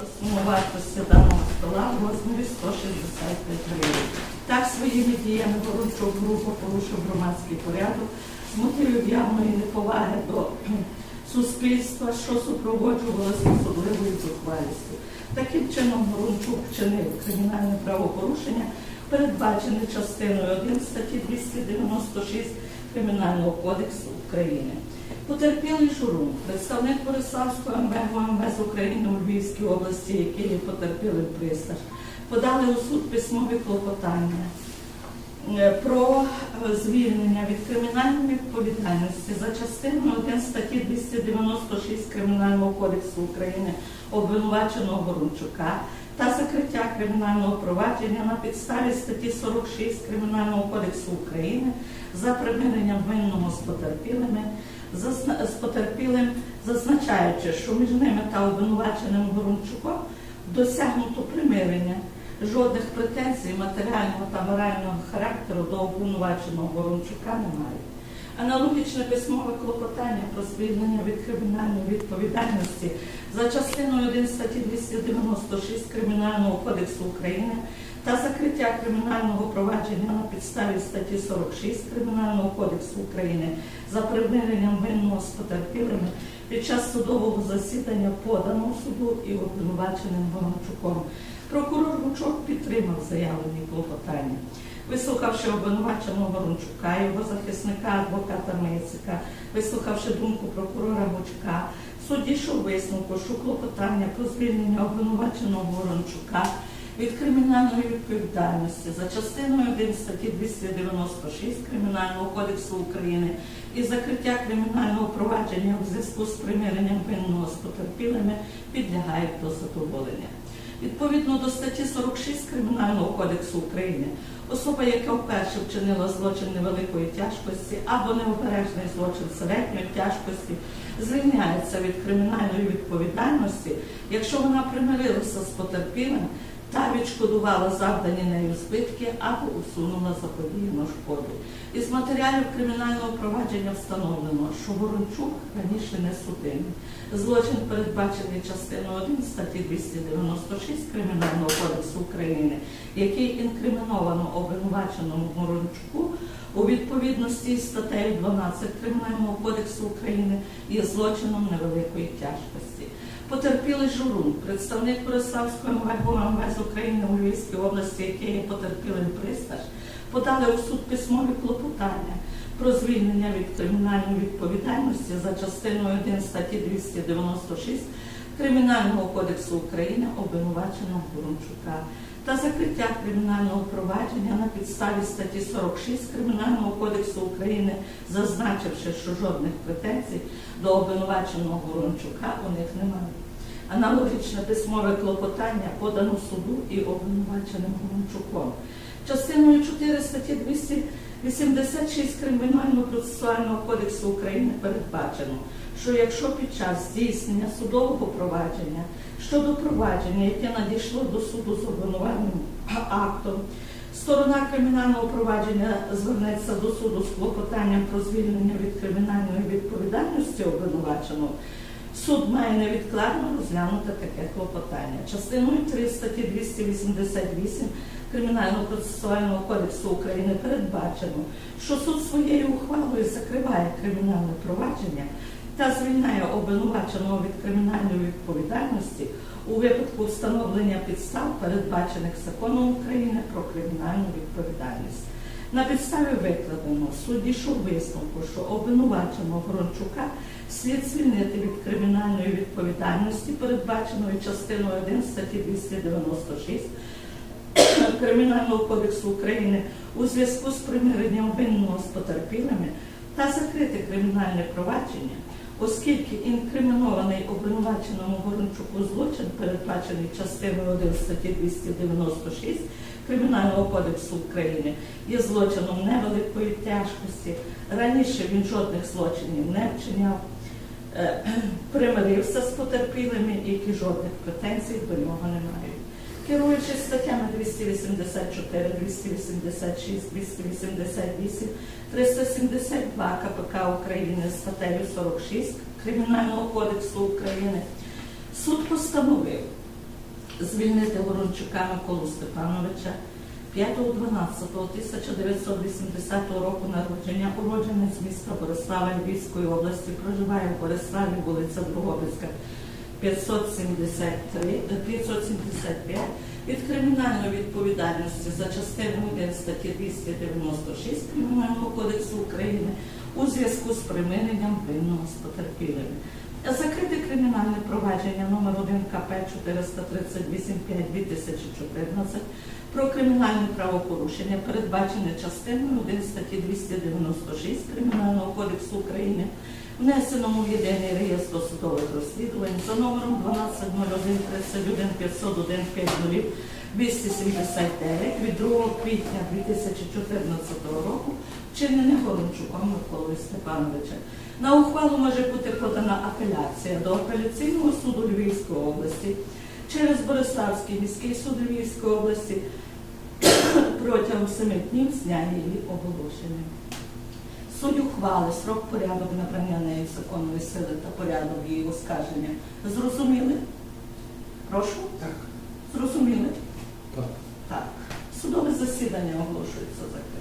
До сумовартості даного стола в розмірі 165 гривень. Так своїми діями Ворончук група порушив громадський порядок з мотивів явної неповаги до суспільства, що супроводжувалося особливою зухвалістю. Таким чином Ворончук вчинив кримінальне правопорушення, передбачене частиною 1 статті 296 Кримінального кодексу України. Потерпілий Журун, представник Бориславського МВ МВС України у Львівській області, який є потерпілим пристаж, подали у суд письмові клопотання е, про звільнення від кримінальної відповідальності за частиною 1 статті 296 Кримінального кодексу України обвинуваченого Горончука та закриття кримінального провадження на підставі статті 46 Кримінального кодексу України за примиренням винного з потерпілими з потерпілим, зазначаючи, що між ними та обвинуваченим Горончуком досягнуто примирення. Жодних претензій матеріального та морального характеру до обвинуваченого Ворончука немає. Аналогічне письмове клопотання про звільнення від кримінальної відповідальності за частиною 1 статті 296 Кримінального кодексу України та закриття кримінального провадження на підставі статті 46 Кримінального кодексу України за примиренням винного з потерпілими під час судового засідання подано суду і обвинуваченим Горончуком. Прокурор Гучок підтримав заявлені клопотання. Вислухавши обвинуваченого Горончука, його захисника, адвоката Мицика, вислухавши думку прокурора Гучка, суд дійшов висновку, що клопотання про звільнення обвинуваченого Горончука від кримінальної відповідальності за частиною 1 статті 296 Кримінального кодексу України і закриття кримінального провадження у зв'язку з примиренням винного з потерпілими підлягають до задоволення. Відповідно до статті 46 Кримінального кодексу України, особа, яка вперше вчинила злочин невеликої тяжкості або необережний злочин середньої тяжкості, звільняється від кримінальної відповідальності, якщо вона примирилася з потерпілим та відшкодувала завдані нею збитки або усунула заподіяну шкоду. Із матеріалів кримінального провадження встановлено, що Ворончук раніше не судимий. Злочин передбачений частиною 1 статті 296 Кримінального кодексу України, який інкриміновано обвинуваченому Ворончуку у відповідності з статтею 12 Кримінального кодексу України є злочином невеликої тяжкості. Потерпілий Журун, представник Бориславського МВГУ МВС України у Львівській області, який є потерпілим пристаж, подали у суд письмові клопотання про звільнення від кримінальної відповідальності за частиною 1 статті 296 Кримінального кодексу України обвинуваченого Бурунчука та закриття кримінального провадження на підставі статті 46 Кримінального кодексу України, зазначивши, що жодних претензій до обвинуваченого Бурунчука у них немає. Аналогічне письмове клопотання подано суду і обвинуваченим Бурунчуком. Частиною 4 статті 200 86 Кримінально-процесуального кодексу України передбачено, що якщо під час здійснення судового провадження щодо провадження, яке надійшло до суду з обвинувальним актом, сторона кримінального провадження звернеться до суду з клопотанням про звільнення від кримінальної відповідальності обвинуваченого, Суд має невідкладно розглянути таке клопотання. Частиною 3 статті 288 Кримінального процесуального кодексу України передбачено, що суд своєю ухвалою закриває кримінальне провадження та звільняє обвинуваченого від кримінальної відповідальності у випадку встановлення підстав, передбачених законом України про кримінальну відповідальність. На підставі викладеного суд дійшов висновку, що обвинуваченого Грончука слід звільнити від кримінальної відповідальності, передбаченої частиною 1 статті 296 Кримінального кодексу України у зв'язку з примиренням винного з потерпілими та закрити кримінальне провадження, оскільки інкримінований обвинуваченому Горончуку злочин, передбачений частиною 1 статті 296 Кримінального кодексу України, є злочином невеликої тяжкості. Раніше він жодних злочинів не вчиняв, е, примирився з потерпілими, які жодних претензій до нього не мають. Керуючись статтями 284, 286, 288, 372 КПК України, статтею 46 Кримінального кодексу України, Суд постановив звільнити Ворончука Миколу Степановича 5.12.1980 року народження, уродженець міста Борислава Львівської області, проживає в Бориславі, вулиця Другобицька, 573, е, 575 від кримінальної відповідальності за частину 1 статті 296 Кримінального кодексу України у зв'язку з примиренням винного з потерпілим. Закрите кримінальне провадження номер 1 КП 438 5 2014 про кримінальне правопорушення, передбачене частиною 1 статті 296 Кримінального кодексу України, внесеному в єдиний реєстр судових розслідувань за номером 1201 31 501 50 279 від 2 квітня 2014 року, вчинене Ворончуком Миколою Степановича. На ухвалу може бути подана апеляція до апеляційного суду Львівської області через Бориславський міський суд Львівської області протягом семи днів з дня її оголошення. Суть ухвали, срок порядок набрання неї законної сили та порядок її оскарження. Зрозуміли? Прошу? Так. Зрозуміли? Так. Так. Судове засідання оголошується закритим.